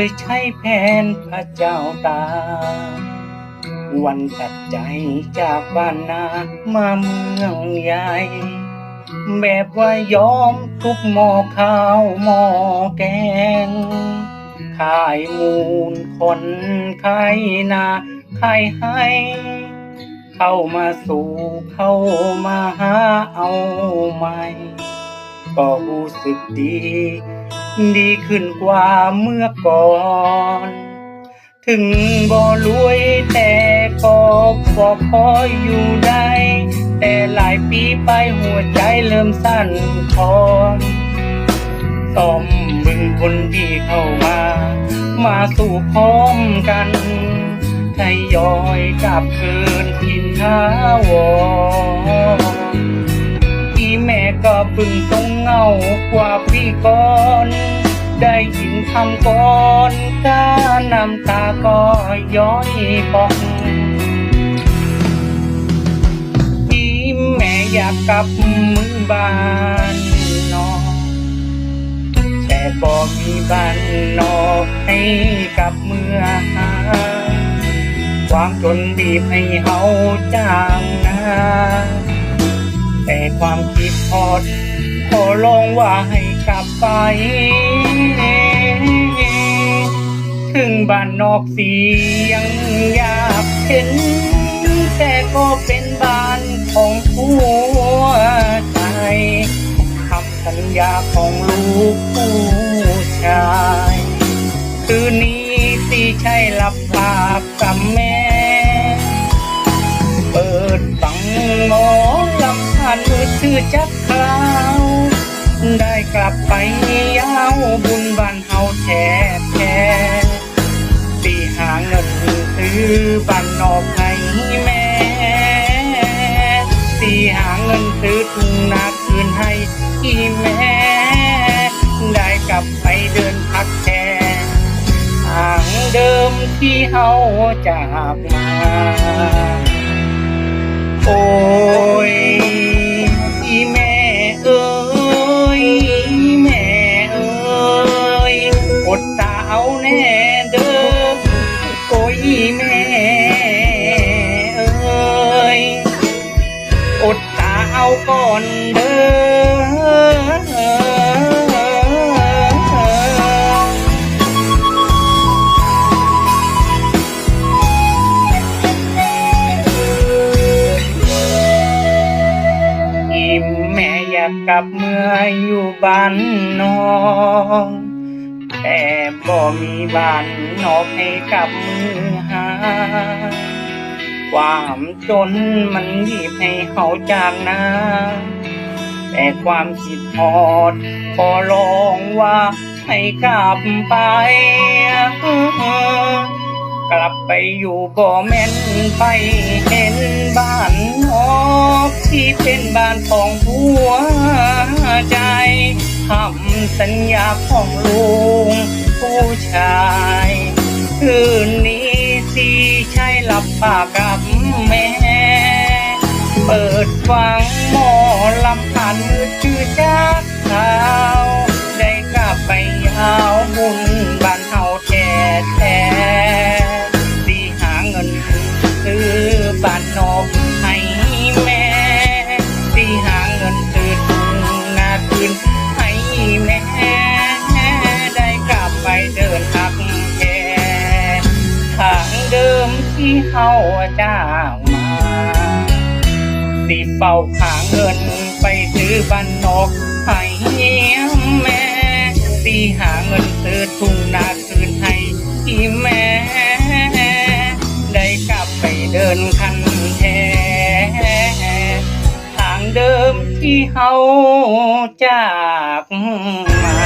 ยใช้แผนพระเจ้าตา วันตัดใจจากบ้านนามาเมืองใหญ่แบบว่ายอมทุกหม้อข้าวหม้อแกง ขายมูลคนขายนาขายให้ เข้ามาสู่เข้ามาหาเอาใหม่ ก็รู้สึกดี ดีขึ้นกว่าเมื่อก่อน ถึงบ่รวยแต่ก็พอพออยู่ได้ แต่หลายปีไปหัวใจเริ่มสั่นคลอนต้อมบึงคนที่เข้ามา มาสู่พร้อมกันทยอยกลับคืนทินทาวร แม่ก็บึงต้องเงากว่าพี่ก่อน ได้ยินคำก่อนกาน้ำตาก็ย้อยปองที่แม่อยากกลับมือบ้านนอกแต่บอกมีบ้านนอกให้กลับเมื่อหาความจนบีบให้เฮาจางนา แต่ความคิดพอดขอลองว่าให้กลับไป ถึงบ้านนอกเสียงอยากเห็น แต่ก็เป็นบ้านของผัวใจคำสัญญาของลูก พันมือชื่อจักขาว ได้กลับไปยาวบุญบ้านเฮาแท้แท้ตีหาเงินซื้อบ้านนอกให้แม่ตีหาเงินซื้อทุ่งนาคืนให้ที่แม่ได้กลับไปเดินพักแทนทางเดิมที่เฮาจากมาโอ้ กับเมื่ออยู่บ้านนองแต่บ่มีบ้านนอกให้กับมือหา ความจนมันบีบให้เขาจากนาแต่ความคิดฮอดขอลองว่าให้กลับไป กลับไปอยู่บ่แม่นไป เป็นบ้านของหัวใจคำสัญญาของลุงผู้ชาย คืนนี้สิใช่หลับปากกับแม่ เปิดฟังหมอลำพันชื่อจากข่าได้กลับไปยาวบุญ เฮาจ้างมา สิเฝ้าหาเงินไปซื้อบ้านนอกให้แม่ สิหาเงินซื้อทุ่งนาคืนให้ที่แม่ ได้กลับไปเดินคันแท้ทางเดิมที่เฮาจากมา